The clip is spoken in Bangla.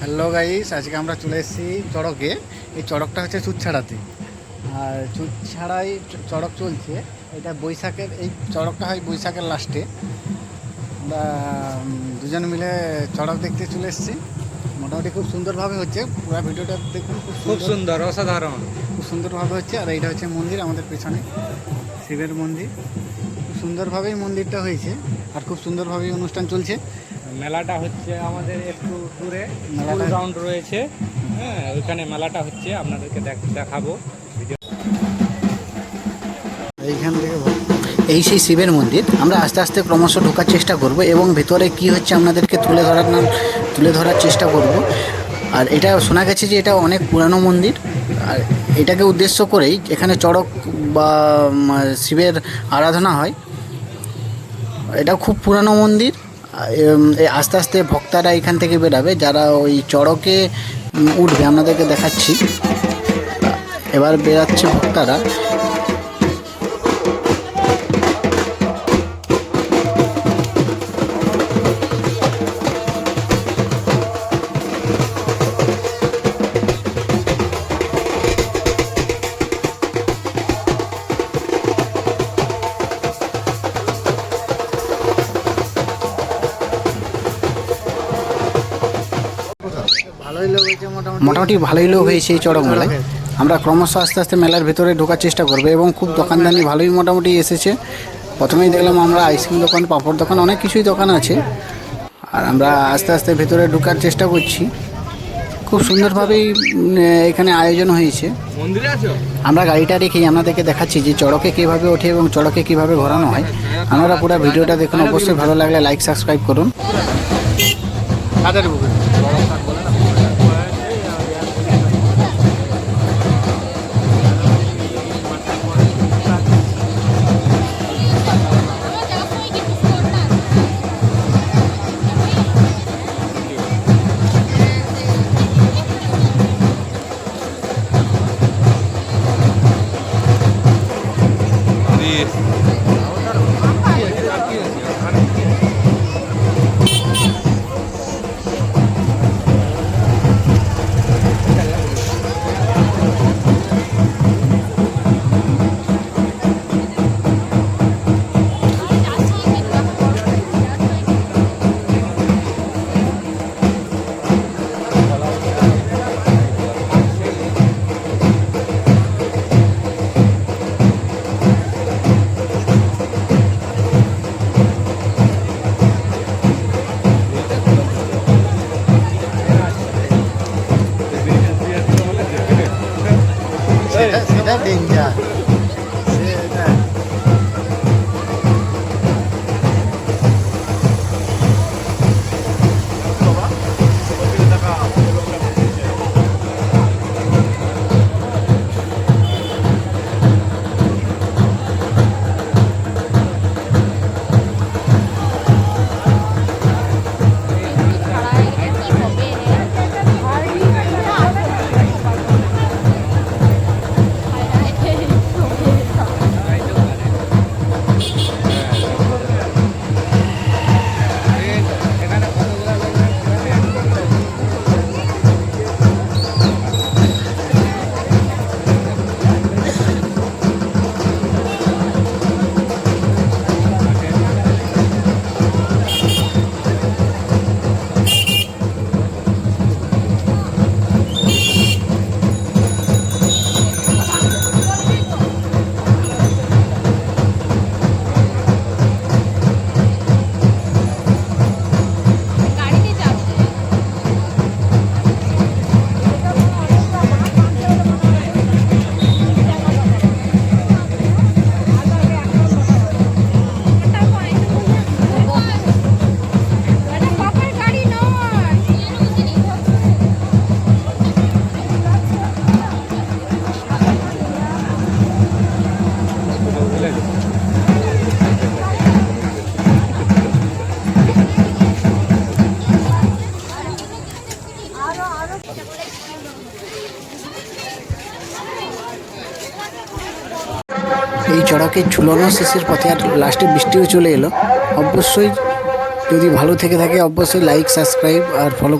হ্যালো গাইস আজকে আমরা চলে এসেছি চড়কে। এই চড়কটা হচ্ছে চুত ছাড়াতে আর চুত ছাড়াই চড়ক চলছে। এটা বৈশাখের এই চড়কটা হয় বৈশাখের লাস্টে আমরা দুজন মিলে চড়ক দেখতে চলে এসেছি। মোটামুটি খুব সুন্দরভাবে হচ্ছে। পুরো ভিডিওটা দেখুন খুব সুন্দর অসাধারণ। খুব সুন্দরভাবে হচ্ছে। আর এইটা হচ্ছে মন্দির আমাদের পেছনে। শিবের মন্দির। খুব সুন্দরভাবেই মন্দিরটা হয়েছে। আর খুব সুন্দরভাবেই অনুষ্ঠান চলছে। মেলাটা হচ্ছে আমাদের একটু দূরে গ্রাউন্ড রয়েছে। হ্যাঁ ওইখানে মেলাটা হচ্ছে আপনাদেরকে দেখ- দেখাবো। এইখান থেকে এই সেই শিবের মন্দির। আমরা আস্তে আস্তে ক্রমশ ঢোকার চেষ্টা করব এবং ভেতরে কি হচ্ছে আপনাদেরকে তুলে ধরার নাম তুলে ধরার চেষ্টা করব। আর এটা শোনা গেছে যে এটা অনেক পুরানো মন্দির। আর এটাকে উদ্দেশ্য করেই এখানে চড়ক বা শিবের আরাধনা হয়। এটা খুব পুরানো মন্দির। আস্তে আস্তে ভক্তারা এখান থেকে বেরাবে, যারা ওই চড়কে উঠবে, আপনাদেরকে দেখাচ্ছি। এবার বেরাচ্ছে ভক্তরা। মোটামুটি। ভালোই লোক হয়েছে এই চড়ক মেলায় আমরা ক্রমশ আস্তে আস্তে মেলার ভেতরে ঢোকার চেষ্টা করব এবং খুব দোকানদানি ভালোই মোটামুটি এসেছে। প্রথমেই দেখলাম আমরা আইসক্রিম দোকান পাপড় দোকান অনেক কিছুই দোকান আছে। আর আমরা আস্তে আস্তে ভেতরে ঢোকার চেষ্টা করছি। খুব সুন্দরভাবেই এখানে আয়োজন হয়েছে। আমরা গাড়িটা রেখেই আপনাদেরকে দেখাচ্ছি যে চড়কে কীভাবে ওঠে এবং চড়কে কীভাবে ঘোরানো হয়। আপনারা পুরো ভিডিওটা দেখুন। অবশ্যই ভালো লাগলে লাইক সাবস্ক্রাইব করুন। এই চড়কের ঝুলানো শেষের পথে আর লাস্টে বৃষ্টিও চলে এলো। অবশ্যই যদি ভালো থেকে থাকে, অবশ্যই লাইক সাবস্ক্রাইব আর ফলো